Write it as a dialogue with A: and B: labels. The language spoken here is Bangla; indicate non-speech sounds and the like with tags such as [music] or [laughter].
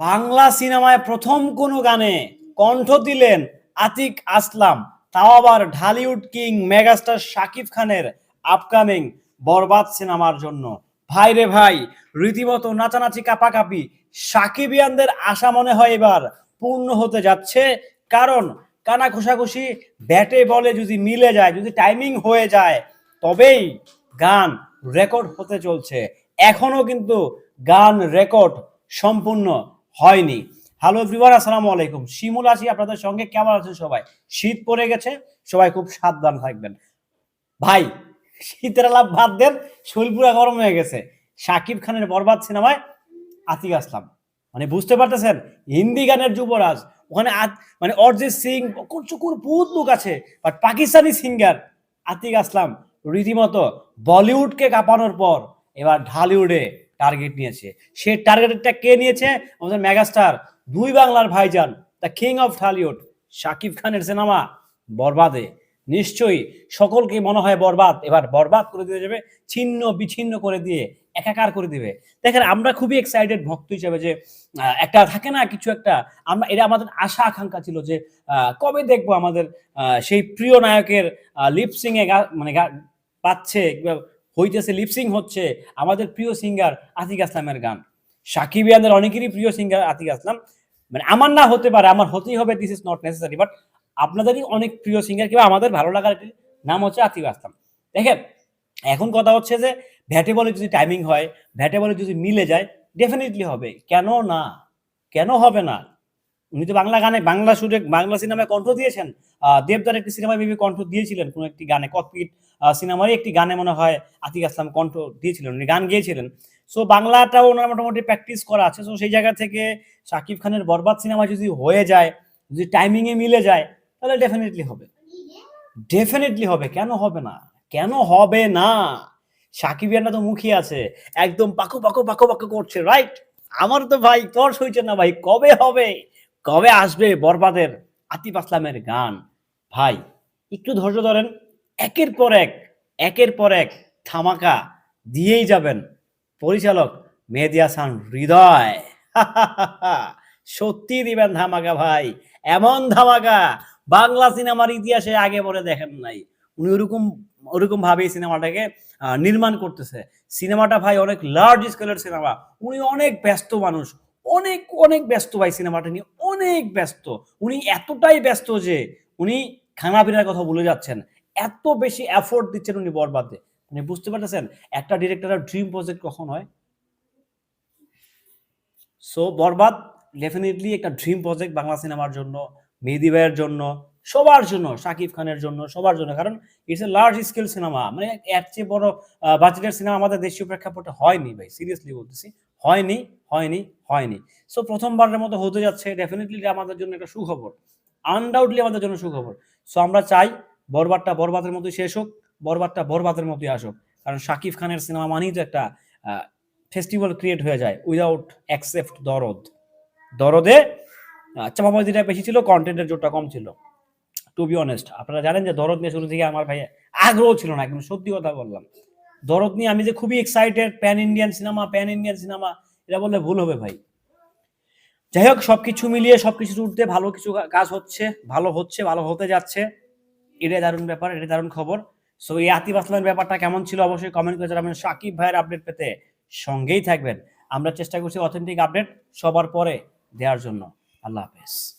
A: বাংলা সিনেমায় প্রথম কোন গানে কণ্ঠ দিলেন আতিক আসলাম, তাও আবার ঢালিউড কিং মেগাস্টার শাকিব খানের আপকামিং বরবাদ সিনেমার জন্য। ভাই রে ভাই, রীতিমতো নাচানাচি কাপাকাপি সাকিবিয়ানদের আশা মনে হয় এবার পূর্ণ হতে যাচ্ছে। কারণ কানা ঘষাঘষি ব্যাটে বলে যদি মিলে যায়, যদি টাইমিং হয়ে যায়, তবেই গান রেকর্ড হতে চলছে। এখনও কিন্তু গান রেকর্ড সম্পূর্ণ হয়নি। হ্যালো এভরিওয়ান আসসালামু আলাইকুম। শিমুল আসি আপনাদের সঙ্গে। কেমন আছেন সবাই? শীত পড়ে গেছে, সবাই খুব সাবধান থাকবেন। ভাই, শীতের আলাপ বাদ দেন, শরীর পুরা গরম হয়ে গেছে। শাকিব খানের বরবাদ সিনেমায় আতিক আসলাম। মানে বুঝতে পারতেছেন? হিন্দি গানের যুবরাজ। ওখানে মানে অরিজিৎ সিং চুকুর বহুত লোক আছে বাট পাকিস্তানি সিঙ্গার আতিক আসলাম। রীতিমতো বলিউডকে কাঁপানোর পর, এবার ঢালিউডে। টার্গেট নিয়েছে। সে টার্গেটটা কে নিয়েছে? আমাদের মেগাস্টার দুই বাংলার ভাইজান the king of Dhallywood Shakib খানের সিনেমা বরবাদে। নিশ্চয়ই সকলকে মনে হয় বরবাদ। এবার বরবাদ করে দিয়ে যাবে, ছিন্ন বিচ্ছিন্ন করে দিয়ে, একাকার করে দিবে। দেখেন, আমরা খুবই এক্সাইটেড ভক্ত হিসেবে যে একটা থাকে না কিছু একটা, আমরা, এটা আমাদের আশা আকাঙ্ক্ষা ছিল যে কবে দেখব আমাদের সেই প্রিয় নায়কের লিপসিং এ গা- মানে পাচ্ছে হইতেছে লিপসিং হচ্ছে আমাদের প্রিয় সিঙ্গার আতিক আসলামের গান। সাকিবিয়ানদের অনেকেরই প্রিয় সিঙ্গার আতিক আসলাম। মানে আমার না হতে পারে, আমার হতেই হবে this is not necessary but আপনাদেরই অনেক প্রিয় সিঙ্গার কিংবা আমাদের ভালো লাগার নাম হচ্ছে আতিক আসলাম। দেখেন, এখন কথা হচ্ছে যে ভ্যাটে বলে যদি টাইমিং হয়, ভ্যাটে বলে যদি মিলে যায় ডেফিনেটলি হবে। কেন না? কেন হবে না? উনি তো বাংলা গানে, বাংলা সুরে, বাংলা সিনেমায় কণ্ঠ দিয়েছেন। দেবদার একটি সিনেমায় মেবি কণ্ঠ দিয়েছিলেন কোন একটি গানে, ককপিট সিনেমারই একটি গানে মনে হয় আতিক আসলাম কণ্ঠ দিয়েছিলেন, উনি গান গিয়েছিলেন। সো বাংলাটাও ওনার মোটামুটি প্র্যাকটিস করা আছে। সো সেই জায়গা থেকে শাকিব খানের বরবাদ সিনেমা যদি হয়ে যায়, যদি টাইমিং এ মিলে যায়, তাহলে ডেফিনেটলি হবে। ডেফিনেটলি হবে। কেন হবে না? কেন হবে না? সাকিবিয়ানরা তো মুখী আছে। একদম পাকো পাকো পাকো পাকো করছে রাইট আমার তো ভাই, তর সইছে না ভাই, কবে হবে? কবে আসবে বরবাদের আতিফ আসলামের গান? ভাই, একটু ধৈর্য ধরেন, একের পর এক, একের পর এক থামাকা দিয়েই যাবেন পরিচালক মেহেদি হাসান হৃদয়। [laughs] সত্যি দিবেন ধামাকা ভাই, এমন ধামাকা বাংলা সিনেমার ইতিহাসে আগে পরে দেখেন নাই। উনি ওরকম ওরকম ভাবে সিনেমাটাকে নির্মাণ করতেছে। সিনেমাটা ভাই অনেক লার্জ স্কেলের সিনেমা। উনি অনেক ব্যস্ত মানুষ। অনেক অনেক ব্যস্ত ভাই সিনেমাটা নিয়ে, অনেক ব্যস্ত। উনি এতটাই ব্যস্ত যে উনি খানাপিনার কথা বলে যাচ্ছেন। এত বেশি এফোর্ট দিচ্ছেন উনি বরবাদে। মানে বুঝতে পারতেছেন? একটা ডিরেক্টরের ড্রিম প্রজেক্ট কখন হয়? সো বরবাদ ডেফিনেটলি একটা ড্রিম প্রজেক্ট বাংলা সিনেমার জন্য, মেহেদি ভাইয়ের জন্য, সবার জন্য শাকিব খানের জন্য, সবার জন্য। কারণ it's a large scale cinema মানে এর চেয়ে বড় বাজেটের সিনেমা আমাদের দেশীয় প্রেক্ষাপটে হয়নি ভাই সিরিয়াসলি বলতেছি। হয়নি হয়নি হয়নি। সো প্রথমবারের মতো হতে যাচ্ছে ডেফিনেটলি আমাদের জন্য একটা সুখবর। আনডাউটলি আমাদের জন্য সুখবর। সো আমরা চাই বরবারটা বরবাদের মতোই শেষ হোক বরবারটা বরবাদের মতোই আসুক। কারণ শাকিব খানের সিনেমা মানেই তো একটা ফেস্টিভ্যাল ক্রিয়েট হয়ে যায় উইদাউট অ্যাকসেপ্ট দরদ। দরদে চাপাবাজিটা বেশি ছিল কন্টেন্টের জোরটা কম ছিল। টু বি অনেস্ট আপনারা জানেন যে দরদ নিয়ে শুরু থেকে আমার ভাই আগ্রহ ছিল না, একদম সত্যি কথা বললাম। দরদ নিয়ে আমি যে খুবই excited pan Indian cinema pan Indian cinema এটা বললে ভুল হবে ভাই। যাই হোক, সবকিছু মিলিয়ে, সবকিছু উঠতে ভালো কিছু কাজ হচ্ছে, ভালো হচ্ছে, ভালো হতে যাচ্ছে। এটাই দারুণ ব্যাপার, এটাই দারুণ খবর। সো এই আতিফ আসলামের ব্যাপারটা কেমন ছিল অবশ্যই কমেন্ট করে জানাবেন। সাকিব ভাইয়ের আপডেট পেতে সঙ্গেই থাকবেন। আমরা চেষ্টা করছি অথেন্টিক আপডেট সবার পরে দেওয়ার জন্য। আল্লাহ হাফেজ।